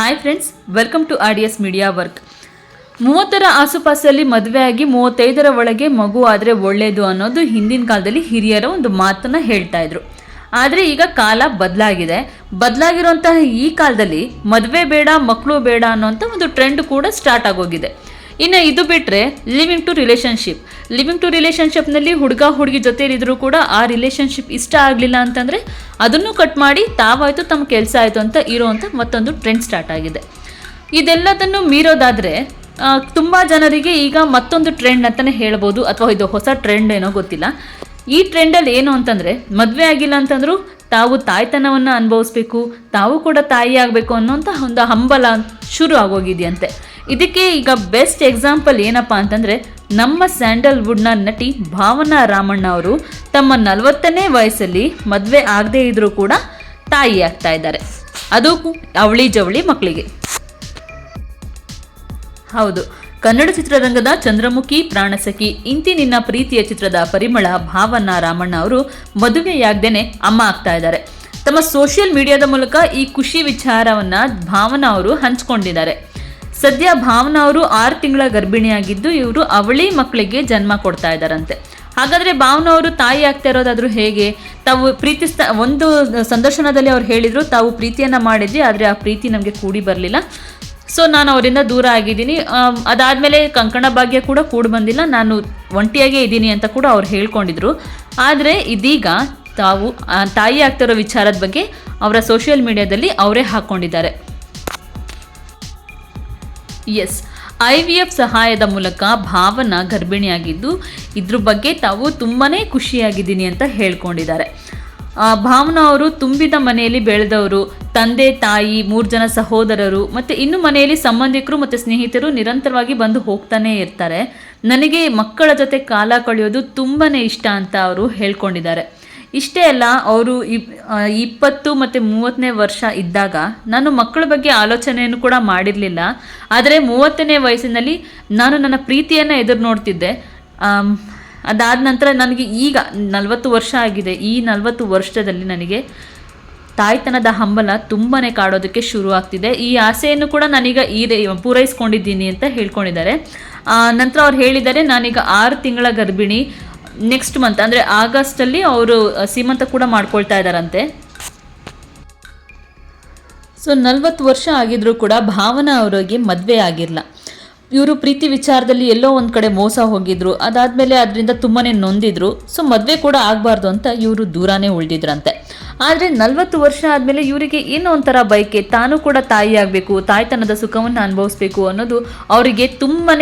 Hi friends welcome to R D S media work ಮೂವತ್ತರ ಆಸುಪಾಸಲ್ಲಿ ಆಗಿ ಮೂವತ್ತೈದರ ಒಳಗೆ ಮಗು ಆದರೆ ಒಳ್ಳೆಯದು ಅನ್ನೋದು ಹಿಂದಿನ ಕಾಲದಲ್ಲಿ ಹಿರಿಯರ ಒಂದು ಮಾತನ್ನು ಹೇಳ್ತಾ ಇದ್ರು. ಆದರೆ ಈಗ ಕಾಲ ಬದಲಾಗಿದೆ. ಬದಲಾಗಿರುವಂತಹ ಈ ಕಾಲದಲ್ಲಿ ಮದುವೆ ಬೇಡ, ಮಕ್ಕಳು ಬೇಡ ಅನ್ನೋಂಥ ಒಂದು ಟ್ರೆಂಡ್ ಕೂಡ ಸ್ಟಾರ್ಟ್ ಆಗೋಗಿದೆ. ಇನ್ನು ಇದು ಬಿಟ್ಟರೆ living to relationship living to ರಿಲೇಷನ್ಶಿಪ್ನಲ್ಲಿ ಹುಡುಗ ಹುಡುಗಿ ಜೊತೆಲಿದ್ರು ಕೂಡ ಆ ರಿಲೇಷನ್ಶಿಪ್ ಇಷ್ಟ ಆಗಲಿಲ್ಲ ಅಂತಂದರೆ ಅದನ್ನು ಕಟ್ ಮಾಡಿ ತಾವಾಯಿತು ತಮ್ಮ ಕೆಲಸ ಆಯಿತು ಅಂತ ಇರೋವಂಥ ಮತ್ತೊಂದು ಟ್ರೆಂಡ್ ಸ್ಟಾರ್ಟ್ ಆಗಿದೆ. ಇದೆಲ್ಲದನ್ನು ಮೀರೋದಾದರೆ ತುಂಬ ಜನರಿಗೆ ಈಗ ಮತ್ತೊಂದು ಟ್ರೆಂಡ್ ಅಂತಲೇ ಹೇಳ್ಬೋದು ಅಥವಾ ಇದು ಹೊಸ ಟ್ರೆಂಡ್ ಏನೋ ಗೊತ್ತಿಲ್ಲ. ಈ ಟ್ರೆಂಡಲ್ಲಿ ಏನು ಅಂತಂದರೆ, ಮದುವೆ ಆಗಿಲ್ಲ ಅಂತಂದರೂ ತಾವು ತಾಯ್ತನವನ್ನು ಅನುಭವಿಸ್ಬೇಕು, ತಾವು ಕೂಡ ತಾಯಿ ಆಗಬೇಕು ಅನ್ನೋಂಥ ಒಂದು ಹಂಬಲ ಶುರು ಆಗೋಗಿದೆಯಂತೆ. ಇದಕ್ಕೆ ಈಗ ಬೆಸ್ಟ್ ಎಕ್ಸಾಂಪಲ್ ಏನಪ್ಪ ಅಂತಂದರೆ ನಮ್ಮ ಸ್ಯಾಂಡಲ್ವುಡ್ನ ನಟಿ ಭಾವನಾ ರಾಮಣ್ಣ ಅವರು ತಮ್ಮ ನಲವತ್ತನೇ ವಯಸ್ಸಲ್ಲಿ ಮದುವೆ ಆಗದೇ ಇದ್ದರೂ ಕೂಡ ತಾಯಿ ಆಗ್ತಾ ಇದ್ದಾರೆ. ಅದು ಅವಳಿ ಜವಳಿ ಮಕ್ಕಳಿಗೆ. ಹೌದು, ಕನ್ನಡ ಚಿತ್ರರಂಗದ ಚಂದ್ರಮುಖಿ, ಪ್ರಾಣಸಖಿ, ಇಂತಿ ನಿನ್ನ ಪ್ರೀತಿಯ ಚಿತ್ರದ ಪರಿಮಳ ಭಾವನಾ ರಾಮಣ್ಣ ಅವರು ಮದುವೆಯಾಗ್ದೇನೆ ಅಮ್ಮ ಆಗ್ತಾ ಇದ್ದಾರೆ. ತಮ್ಮ ಸೋಷಿಯಲ್ ಮೀಡಿಯಾದ ಮೂಲಕ ಈ ಖುಷಿ ವಿಚಾರವನ್ನ ಭಾವನಾ ಅವರು ಹಂಚ್ಕೊಂಡಿದ್ದಾರೆ. ಸದ್ಯ ಭಾವನಾ ಅವರು ಆರು ತಿಂಗಳ ಗರ್ಭಿಣಿಯಾಗಿದ್ದು ಇವರು ಅವಳಿ ಮಕ್ಕಳಿಗೆ ಜನ್ಮ ಕೊಡ್ತಾ ಇದ್ದಾರಂತೆ. ಹಾಗಾದ್ರೆ ಭಾವನಾ ಅವರು ತಾಯಿ ಆಗ್ತಾ ಇರೋದಾದ್ರೂ ಹೇಗೆ? ತಾವು ಪ್ರೀತಿಸ್ತಾ, ಒಂದು ಸಂದರ್ಶನದಲ್ಲಿ ಅವ್ರು ಹೇಳಿದ್ರು, ತಾವು ಪ್ರೀತಿಯನ್ನ ಮಾಡಿದ್ವಿ, ಆದರೆ ಆ ಪ್ರೀತಿ ನಮಗೆ ಕೂಡಿ ಬರಲಿಲ್ಲ. ಸೊ ನಾನು ಅವರಿಂದ ದೂರ ಆಗಿದ್ದೀನಿ. ಅದಾದಮೇಲೆ ಕಂಕಣ ಭಾಗ್ಯ ಕೂಡ ಕೂಡಿ ಬಂದಿಲ್ಲ. ನಾನು ಒಂಟಿಯಾಗೇ ಇದ್ದೀನಿ ಅಂತ ಕೂಡ ಅವ್ರು ಹೇಳ್ಕೊಂಡಿದ್ರು. ಆದರೆ ಇದೀಗ ತಾವು ತಾಯಿ ಆಗ್ತಿರೋ ವಿಚಾರದ ಬಗ್ಗೆ ಅವರ ಸೋಷಿಯಲ್ ಮೀಡಿಯಾದಲ್ಲಿ ಅವರೇ ಹಾಕ್ಕೊಂಡಿದ್ದಾರೆ ಎಸ್ ಐ ವಿ ಎಫ್ ಸಹಾಯದ ಮೂಲಕ ಭಾವನ ಗರ್ಭಿಣಿಯಾಗಿದ್ದು, ಇದ್ರ ಬಗ್ಗೆ ತಾವು ತುಂಬಾ ಖುಷಿಯಾಗಿದ್ದೀನಿ ಅಂತ ಹೇಳ್ಕೊಂಡಿದ್ದಾರೆ. ಭಾವನಾ ಅವರು ತುಂಬಿದ ಮನೆಯಲ್ಲಿ ಬೆಳೆದವರು, ತಂದೆ, ತಾಯಿ, ಮೂರು ಜನ ಸಹೋದರರು, ಮತ್ತು ಇನ್ನು ಮನೆಯಲ್ಲಿ ಸಂಬಂಧಿಕರು ಮತ್ತು ಸ್ನೇಹಿತರು ನಿರಂತರವಾಗಿ ಬಂದು ಹೋಗ್ತಾನೆ ಇರ್ತಾರೆ. ನನಗೆ ಮಕ್ಕಳ ಜೊತೆ ಕಾಲ ಕಳೆಯೋದು ತುಂಬಾ ಇಷ್ಟ ಅಂತ ಅವರು ಹೇಳ್ಕೊಂಡಿದ್ದಾರೆ. ಇಷ್ಟೇ ಅಲ್ಲ, ಅವರು ಇಪ್ಪತ್ತು ಮತ್ತು ಮೂವತ್ತನೇ ವರ್ಷ ಇದ್ದಾಗ ನಾನು ಮಕ್ಕಳ ಬಗ್ಗೆ ಆಲೋಚನೆಯನ್ನು ಕೂಡ ಮಾಡಿರಲಿಲ್ಲ. ಆದರೆ ಮೂವತ್ತನೇ ವಯಸ್ಸಿನಲ್ಲಿ ನಾನು ನನ್ನ ಪ್ರೀತಿಯನ್ನು ಎದುರು ನೋಡ್ತಿದ್ದೆ. ಅದಾದ ನಂತರ ನನಗೆ ಈಗ ನಲವತ್ತು ವರ್ಷ ಆಗಿದೆ. ಈ ನಲವತ್ತು ವರ್ಷದಲ್ಲಿ ನನಗೆ ತಾಯ್ತನದ ಹಂಬಲ ತುಂಬಾ ಕಾಡೋದಕ್ಕೆ ಶುರು ಆಗ್ತಿದೆ. ಈ ಆಸೆಯನ್ನು ಕೂಡ ನಾನೀಗ ಈ ಪೂರೈಸ್ಕೊಂಡಿದ್ದೀನಿ ಅಂತ ಹೇಳ್ಕೊಂಡಿದ್ದಾರೆ. ನಂತರ ಅವ್ರು ಹೇಳಿದ್ದಾರೆ, ನಾನೀಗ ಆರು ತಿಂಗಳ ಗರ್ಭಿಣಿ. ನೆಕ್ಸ್ಟ್ ಮಂತ್ ಅಂದರೆ ಆಗಸ್ಟಲ್ಲಿ ಅವರು ಸೀಮಂತ ಕೂಡ ಮಾಡ್ಕೊಳ್ತಾ ಇದ್ದಾರಂತೆ. ಸೊ ನಲ್ವತ್ತು ವರ್ಷ ಆಗಿದ್ರೂ ಕೂಡ ಭಾವನಾ ಅವರಿಗೆ ಮದುವೆ ಆಗಿರಲ್ಲ ಇವರು ಪ್ರೀತಿ ವಿಚಾರದಲ್ಲಿ ಎಲ್ಲೋ ಒಂದು ಕಡೆ ಮೋಸ ಹೋಗಿದ್ರು. ಅದಾದಮೇಲೆ ಅದರಿಂದ ತುಂಬಾ ನೊಂದಿದ್ರು. ಸೊ ಮದುವೆ ಕೂಡ ಆಗಬಾರ್ದು ಅಂತ ಇವರು ದೂರನೇ ಉಳಿದಿದ್ರಂತೆ. ಆದರೆ ನಲ್ವತ್ತು ವರ್ಷ ಆದಮೇಲೆ ಇವರಿಗೆ ಏನೋ ಒಂಥರ ಬಯಕೆ, ತಾನು ಕೂಡ ತಾಯಿ ಆಗಬೇಕು, ತಾಯ್ತನದ ಸುಖವನ್ನು ಅನುಭವಿಸ್ಬೇಕು ಅನ್ನೋದು ಅವರಿಗೆ ತುಂಬಾ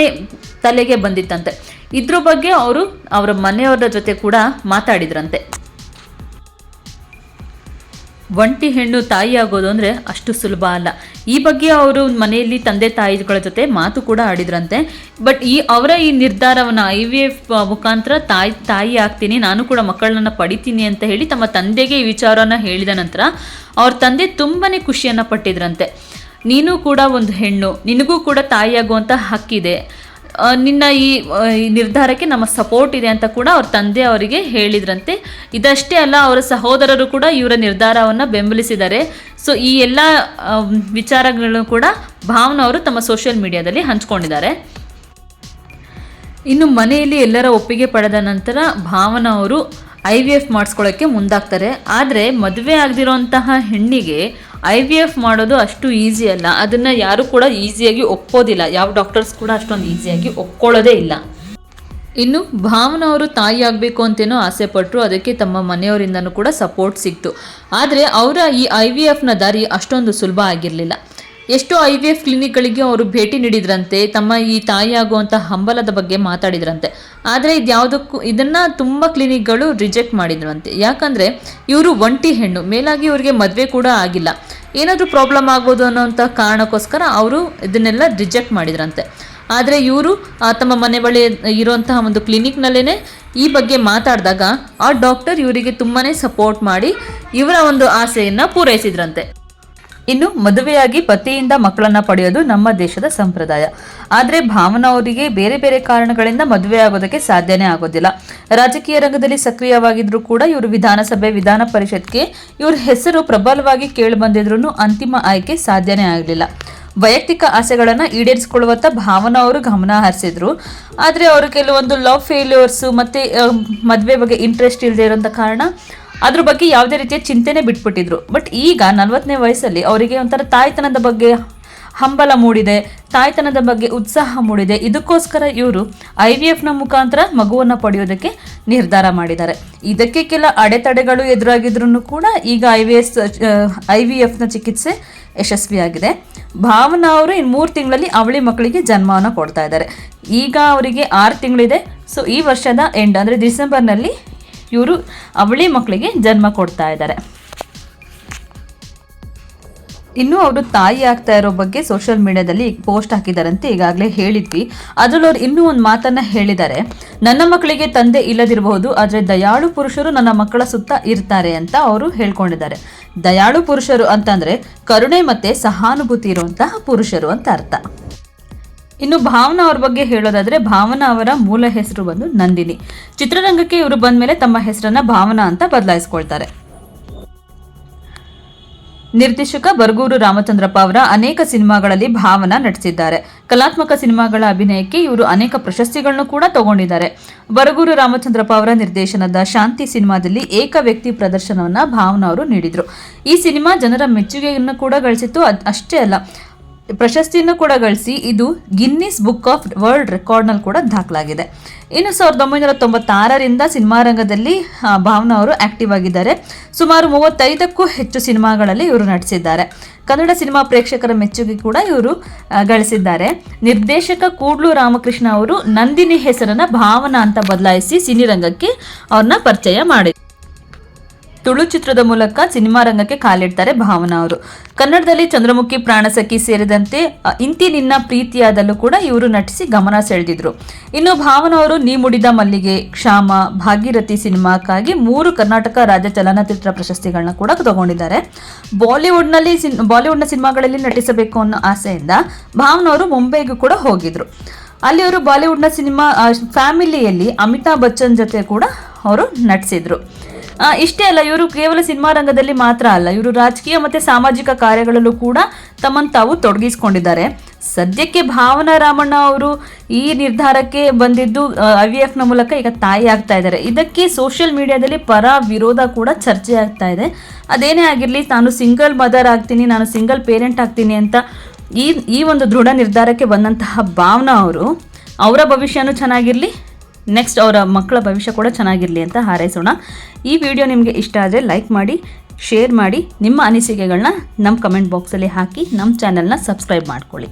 ತಲೆಗೆ ಬಂದಿತ್ತಂತೆ. ಇದ್ರ ಬಗ್ಗೆ ಅವರು ಅವರ ಮನೆಯವರ ಜೊತೆ ಕೂಡ ಮಾತಾಡಿದ್ರಂತೆ. ಒಂಟಿ ಹೆಣ್ಣು ತಾಯಿ ಆಗೋದು ಅಂದರೆ ಅಷ್ಟು ಸುಲಭ ಅಲ್ಲ. ಈ ಬಗ್ಗೆ ಅವರು ಮನೆಯಲ್ಲಿ ತಂದೆ ತಾಯಿಗಳ ಜೊತೆ ಮಾತು ಕೂಡ ಆಡಿದ್ರಂತೆ. ಬಟ್ ಈ ಅವರ ಈ ನಿರ್ಧಾರವನ್ನು ಐ ವಿ ಎಫ್ ಮುಖಾಂತರ ತಾಯಿ ತಾಯಿ ಆಗ್ತೀನಿ, ನಾನು ಕೂಡ ಮಕ್ಕಳನ್ನ ಪಡಿತೀನಿ ಅಂತ ಹೇಳಿ ತಮ್ಮ ತಂದೆಗೆ ಈ ವಿಚಾರನ ಹೇಳಿದ ನಂತರ ಅವ್ರ ತಂದೆ ತುಂಬಾ ಖುಷಿಯನ್ನು ಪಟ್ಟಿದ್ರಂತೆ. ನೀನು ಕೂಡ ಒಂದು ಹೆಣ್ಣು, ನಿನಗೂ ಕೂಡ ತಾಯಿಯಾಗುವಂಥ ಹಕ್ಕಿದೆ. ನಿನ್ನ ಈ ನಿರ್ಧಾರಕ್ಕೆ ನಮ್ಮ ಸಪೋರ್ಟ್ ಇದೆ ಅಂತ ಕೂಡ ಅವ್ರ ತಂದೆ ಅವರಿಗೆ ಹೇಳಿದ್ರಂತೆ. ಇದಷ್ಟೇ ಅಲ್ಲ, ಅವರ ಸಹೋದರರು ಕೂಡ ಇವರ ನಿರ್ಧಾರವನ್ನು ಬೆಂಬಲಿಸಿದ್ದಾರೆ. ಸೊ ಈ ಎಲ್ಲ ವಿಚಾರಗಳನ್ನು ಕೂಡ ಭಾವನ ಅವರು ತಮ್ಮ ಸೋಷಿಯಲ್ ಮೀಡಿಯಾದಲ್ಲಿ ಹಂಚ್ಕೊಂಡಿದ್ದಾರೆ. ಇನ್ನು ಮನೆಯಲ್ಲಿ ಎಲ್ಲರ ಒಪ್ಪಿಗೆ ಪಡೆದ ನಂತರ ಭಾವನಾ ಅವರು ಐ ವಿ ಎಫ್ ಮಾಡಿಸ್ಕೊಳ್ಳೋಕ್ಕೆ ಮುಂದಾಗ್ತಾರೆ. ಆದರೆ ಮದುವೆ ಆಗದಿರೋಂತಹ ಹೆಣ್ಣಿಗೆ ಐ ವಿ ಎಫ್ ಮಾಡೋದು ಅಷ್ಟು ಈಸಿ ಅಲ್ಲ. ಅದನ್ನು ಯಾರು ಕೂಡ ಈಸಿಯಾಗಿ ಒಪ್ಪೋದಿಲ್ಲ ಯಾವ ಡಾಕ್ಟರ್ಸ್ ಕೂಡ ಅಷ್ಟೊಂದು ಈಸಿಯಾಗಿ ಒಪ್ಕೊಳ್ಳೋದೇ ಇಲ್ಲ. ಇನ್ನು ಭಾವನ ಅವರು ತಾಯಿ ಆಗಬೇಕು ಅಂತೇನೋ ಆಸೆ ಪಟ್ಟರು ಅದಕ್ಕೆ ತಮ್ಮ ಮನೆಯವರಿಂದನೂ ಕೂಡ ಸಪೋರ್ಟ್ ಸಿಕ್ತು. ಆದರೆ ಅವರ ಈ ಐ ವಿ ಎಫ್ನ ದಾರಿ ಅಷ್ಟೊಂದು ಸುಲಭ ಆಗಿರಲಿಲ್ಲ. ಎಷ್ಟೋ ಐ ವಿ ಎಫ್ ಕ್ಲಿನಿಕ್ಗಳಿಗೆ ಅವರು ಭೇಟಿ ನೀಡಿದ್ರಂತೆ, ತಮ್ಮ ಈ ತಾಯಿ ಆಗುವಂಥ ಹಂಬಲದ ಬಗ್ಗೆ ಮಾತಾಡಿದ್ರಂತೆ. ಆದರೆ ಇದ್ಯಾವುದಕ್ಕೂ, ಇದನ್ನು ತುಂಬ ಕ್ಲಿನಿಕ್ಗಳು ರಿಜೆಕ್ಟ್ ಮಾಡಿದ್ರಂತೆ. ಯಾಕಂದರೆ ಇವರು ಒಂಟಿ ಹೆಣ್ಣು, ಮೇಲಾಗಿ ಇವರಿಗೆ ಮದುವೆ ಕೂಡ ಆಗಿಲ್ಲ. ಏನಾದರೂ ಪ್ರಾಬ್ಲಮ್ ಆಗ್ಬೋದು ಅನ್ನೋಂಥ ಕಾರಣಕ್ಕೋಸ್ಕರ ಅವರು ಇದನ್ನೆಲ್ಲ ರಿಜೆಕ್ಟ್ ಮಾಡಿದ್ರಂತೆ. ಆದರೆ ಇವರು ತಮ್ಮ ಮನೆ ಬಳಿ ಇರುವಂತಹ ಒಂದು ಕ್ಲಿನಿಕ್ನಲ್ಲೇ ಈ ಬಗ್ಗೆ ಮಾತಾಡಿದಾಗ ಆ ಡಾಕ್ಟರ್ ಇವರಿಗೆ ತುಂಬಾ ಸಪೋರ್ಟ್ ಮಾಡಿ ಇವರ ಒಂದು ಆಸೆಯನ್ನು ಪೂರೈಸಿದ್ರಂತೆ. ಇನ್ನು ಮದುವೆಯಾಗಿ ಪತಿಯಿಂದ ಮಕ್ಕಳನ್ನ ಪಡೆಯೋದು ನಮ್ಮ ದೇಶದ ಸಂಪ್ರದಾಯ. ಆದರೆ ಭಾವನಾ ಅವರಿಗೆ ಬೇರೆ ಬೇರೆ ಕಾರಣಗಳಿಂದ ಮದುವೆ ಆಗೋದಕ್ಕೆ ಸಾಧ್ಯನೇ ಆಗೋದಿಲ್ಲ. ರಾಜಕೀಯ ರಂಗದಲ್ಲಿ ಸಕ್ರಿಯವಾಗಿದ್ರು ಕೂಡ ಇವರು ವಿಧಾನಸಭೆ, ವಿಧಾನ ಪರಿಷತ್ಗೆ ಇವ್ರ ಹೆಸರು ಪ್ರಬಲವಾಗಿ ಕೇಳಿ ಬಂದಿದ್ರು ಅಂತಿಮ ಆಯ್ಕೆ ಸಾಧ್ಯನೇ ಆಗಲಿಲ್ಲ. ವೈಯಕ್ತಿಕ ಆಸೆಗಳನ್ನು ಈಡೇರಿಸಿಕೊಳ್ಳುವತ್ತ ಭಾವನಾ ಅವರು ಗಮನ ಹರಿಸಿದ್ರು. ಆದರೆ ಅವರು ಕೆಲವೊಂದು ಲವ್ ಫೇಲ್ಯೂರ್ಸು ಮತ್ತು ಮದುವೆ ಬಗ್ಗೆ ಇಂಟ್ರೆಸ್ಟ್ ಇಲ್ಲದೆ ಇರೋಂಥ ಕಾರಣ ಅದ್ರ ಬಗ್ಗೆ ಯಾವುದೇ ರೀತಿಯ ಚಿಂತೆನೆ ಬಿಟ್ಬಿಟ್ಟಿದ್ರು. ಬಟ್ ಈಗ ನಲವತ್ತನೇ ವಯಸ್ಸಲ್ಲಿ ಅವರಿಗೆ ಒಂಥರ ತಾಯ್ತನದ ಬಗ್ಗೆ ಹಂಬಲ ಮೂಡಿದೆ, ತಾಯ್ತನದ ಬಗ್ಗೆ ಉತ್ಸಾಹ ಮೂಡಿದೆ. ಇದಕ್ಕೋಸ್ಕರ ಇವರು ಐ ವಿ ಎಫ್ನ ಮುಖಾಂತರ ಮಗುವನ್ನು ಪಡೆಯೋದಕ್ಕೆ ನಿರ್ಧಾರ ಮಾಡಿದ್ದಾರೆ. ಇದಕ್ಕೆ ಕೆಲ ಅಡೆತಡೆಗಳು ಎದುರಾಗಿದ್ರು ಕೂಡ ಈಗ I V S I V ಎಫ್ನ ಚಿಕಿತ್ಸೆ ಯಶಸ್ವಿಯಾಗಿದೆ. ಭಾವನಾ ಅವರು ಇನ್ನು ಮೂರು ತಿಂಗಳಲ್ಲಿ ಅವಳಿ ಮಕ್ಕಳಿಗೆ ಜನ್ಮವನ್ನು ಕೊಡ್ತಾ ಇದ್ದಾರೆ. ಈಗ ಅವರಿಗೆ ಆರು ತಿಂಗಳಿದೆ. ಸೊ ಈ ವರ್ಷದ ಎಂಡ್ ಅಂದರೆ ಡಿಸೆಂಬರ್ನಲ್ಲಿ ಇವರು ಅವಳಿ ಮಕ್ಕಳಿಗೆ ಜನ್ಮ ಕೊಡ್ತಾ ಇದ್ದಾರೆ. ಇನ್ನು ಅವರು ತಾಯಿ ಆಗ್ತಾ ಇರೋ ಬಗ್ಗೆ ಸೋಷಿಯಲ್ ಮೀಡಿಯಾದಲ್ಲಿ ಪೋಸ್ಟ್ ಹಾಕಿದಾರಂತೆ ಈಗಾಗಲೇ ಹೇಳಿದ್ವಿ. ಅದರಲ್ಲಿ ಅವ್ರು ಇನ್ನೂ ಒಂದು ಮಾತನ್ನ ಹೇಳಿದ್ದಾರೆ. ನನ್ನ ಮಕ್ಕಳಿಗೆ ತಂದೆ ಇಲ್ಲದಿರಬಹುದು, ಆದರೆ ದಯಾಳು ಪುರುಷರು ನನ್ನ ಮಕ್ಕಳ ಸುತ್ತ ಇರ್ತಾರೆ ಅಂತ ಅವರು ಹೇಳ್ಕೊಂಡಿದ್ದಾರೆ. ದಯಾಳು ಪುರುಷರು ಅಂತಂದ್ರೆ ಕರುಣೆ ಮತ್ತೆ ಸಹಾನುಭೂತಿ ಇರುವಂತಹ ಪುರುಷರು ಅಂತ ಅರ್ಥ. ಇನ್ನು ಭಾವನಾ ಅವ್ರ ಬಗ್ಗೆ ಹೇಳೋದಾದ್ರೆ ಭಾವನಾ ಅವರ ಮೂಲ ಹೆಸರು ಬಂದು ನಂದಿನಿ. ಚಿತ್ರರಂಗಕ್ಕೆ ಇವರು ಬಂದ ಮೇಲೆ ತಮ್ಮ ಹೆಸರನ್ನ ಭಾವನಾ ಅಂತ ಬದಲಾಯಿಸ್ಕೊಳ್ತಾರೆ. ನಿರ್ದೇಶಕ ಬರಗೂರು ರಾಮಚಂದ್ರಪ್ಪ ಅವರ ಅನೇಕ ಸಿನಿಮಾಗಳಲ್ಲಿ ಭಾವನಾ ನಟಿಸಿದ್ದಾರೆ. ಕಲಾತ್ಮಕ ಸಿನಿಮಾಗಳ ಅಭಿನಯಕ್ಕೆ ಇವರು ಅನೇಕ ಪ್ರಶಸ್ತಿಗಳನ್ನು ಕೂಡ ತಗೊಂಡಿದ್ದಾರೆ. ಬರಗೂರು ರಾಮಚಂದ್ರಪ್ಪ ಅವರ ನಿರ್ದೇಶನದ ಶಾಂತಿ ಸಿನಿಮಾದಲ್ಲಿ ಏಕ ವ್ಯಕ್ತಿ ಪ್ರದರ್ಶನವನ್ನ ಭಾವನಾ ಅವರು ನೀಡಿದರು. ಈ ಸಿನಿಮಾ ಜನರ ಮೆಚ್ಚುಗೆಯನ್ನು ಕೂಡ ಗಳಿಸಿತ್ತು. ಅಷ್ಟೇ ಅಲ್ಲ ಪ್ರಶಸ್ತಿಯನ್ನು ಕೂಡ ಗಳಿಸಿ ಇದು ಗಿನ್ನಿಸ್ ಬುಕ್ ಆಫ್ ವರ್ಲ್ಡ್ ರೆಕಾರ್ಡ್ನಲ್ಲಿ ಕೂಡ ದಾಖಲಾಗಿದೆ. ಇನ್ನು ಸಾವಿರದ ಒಂಬೈನೂರ ತೊಂಬತ್ತಾರರಿಂದ ಸಿನಿಮಾ ರಂಗದಲ್ಲಿ ಭಾವನಾ ಅವರು ಆಕ್ಟಿವ್ ಆಗಿದ್ದಾರೆ. ಸುಮಾರು ಮೂವತ್ತೈದಕ್ಕೂ ಹೆಚ್ಚು ಸಿನಿಮಾಗಳಲ್ಲಿ ಇವರು ನಟಿಸಿದ್ದಾರೆ. ಕನ್ನಡ ಸಿನಿಮಾ ಪ್ರೇಕ್ಷಕರ ಮೆಚ್ಚುಗೆ ಕೂಡ ಇವರು ಗಳಿಸಿದ್ದಾರೆ. ನಿರ್ದೇಶಕ ಕೂಡ್ಲು ರಾಮಕೃಷ್ಣ ಅವರು ನಂದಿನಿ ಹೆಸರನ್ನ ಭಾವನಾ ಅಂತ ಬದಲಾಯಿಸಿ ಸಿನಿರಂಗಕ್ಕೆ ಅವ್ರನ್ನ ಪರಿಚಯ ಮಾಡಿದ್ರು ತುಳು ಚಿತ್ರದ ಮೂಲಕ ಸಿನಿಮಾ ರಂಗಕ್ಕೆ ಕಾಲಿಡ್ತಾರೆ ಭಾವನಾ ಅವರು. ಕನ್ನಡದಲ್ಲಿ ಚಂದ್ರಮುಖಿ ಪ್ರಾಣಸಖಿ ಸೇರಿದಂತೆ ಇಂತಿ ನಿನ್ನ ಪ್ರೀತಿಯಾದಲ್ಲೂ ಕೂಡ ಇವರು ನಟಿಸಿ ಗಮನ ಸೆಳೆದಿದ್ರು. ಇನ್ನು ಭಾವನಾ ಅವರು ನೀ ಮುಡಿದ ಮಲ್ಲಿಗೆ, ಕ್ಷಾಮ, ಭಾಗೀರಥಿ ಸಿನಿಮಾಕ್ಕಾಗಿ ಮೂರು ಕರ್ನಾಟಕ ರಾಜ್ಯ ಚಲನಚಿತ್ರ ಪ್ರಶಸ್ತಿಗಳನ್ನ ಕೂಡ ತಗೊಂಡಿದ್ದಾರೆ. ಬಾಲಿವುಡ್ನಲ್ಲಿ ಬಾಲಿವುಡ್ನ ಸಿನಿಮಾಗಳಲ್ಲಿ ನಟಿಸಬೇಕು ಅನ್ನೋ ಆಸೆಯಿಂದ ಭಾವನಾ ಅವರು ಮುಂಬೈಗೂ ಕೂಡ ಹೋಗಿದ್ರು. ಅಲ್ಲಿ ಅವರು ಬಾಲಿವುಡ್ನ ಸಿನಿಮಾ ಫ್ಯಾಮಿಲಿಯಲ್ಲಿ ಅಮಿತಾಬ್ ಬಚ್ಚನ್ ಜೊತೆ ಕೂಡ ಅವರು ನಟಿಸಿದ್ರು. ಇಷ್ಟೇ ಅಲ್ಲ, ಇವರು ಕೇವಲ ಸಿನಿಮಾ ರಂಗದಲ್ಲಿ ಮಾತ್ರ ಅಲ್ಲ, ಇವರು ರಾಜಕೀಯ ಮತ್ತೆ ಸಾಮಾಜಿಕ ಕಾರ್ಯಗಳಲ್ಲೂ ಕೂಡ ತಮ್ಮನ್ನು ತಾವು ತೊಡಗಿಸಿಕೊಂಡಿದ್ದಾರೆ. ಸದ್ಯಕ್ಕೆ ಭಾವನಾ ರಾಮಣ್ಣ ಅವರು ಈ ನಿರ್ಧಾರಕ್ಕೆ ಬಂದಿದ್ದು ಐ ವಿ ಮೂಲಕ ಈಗ ತಾಯಿ ಆಗ್ತಾ ಇದ್ದಾರೆ. ಇದಕ್ಕೆ ಸೋಷಿಯಲ್ ಮೀಡಿಯಾದಲ್ಲಿ ಪರ ವಿರೋಧ ಕೂಡ ಚರ್ಚೆ ಆಗ್ತಾ ಇದೆ. ಅದೇನೇ ಆಗಿರಲಿ, ನಾನು ಸಿಂಗಲ್ ಮದರ್ ಆಗ್ತೀನಿ, ನಾನು ಸಿಂಗಲ್ ಪೇರೆಂಟ್ ಆಗ್ತೀನಿ ಅಂತ ಈ ಈ ಒಂದು ದೃಢ ನಿರ್ಧಾರಕ್ಕೆ ಬಂದಂತಹ ಭಾವನಾ ಅವರು, ಅವರ ಭವಿಷ್ಯನೂ ಚೆನ್ನಾಗಿರಲಿ ನೆಕ್ಸ್ಟ್ ಅವರ ಮಕ್ಕಳ ಭವಿಷ್ಯ ಕೂಡ ಚೆನ್ನಾಗಿರಲಿ ಅಂತ ಹಾರೈಸೋಣ. ಈ ವಿಡಿಯೋ ನಿಮಗೆ ಇಷ್ಟ ಆದರೆ ಲೈಕ್ ಮಾಡಿ ಶೇರ್ ಮಾಡಿ, ನಿಮ್ಮ ಅನಿಸಿಕೆಗಳನ್ನ ನಮ್ಮ ಕಮೆಂಟ್ ಬಾಕ್ಸಲ್ಲಿ ಹಾಕಿ ನಮ್ಮ ಚಾನಲ್ನ ಸಬ್ಸ್ಕ್ರೈಬ್ ಮಾಡ್ಕೊಳ್ಳಿ.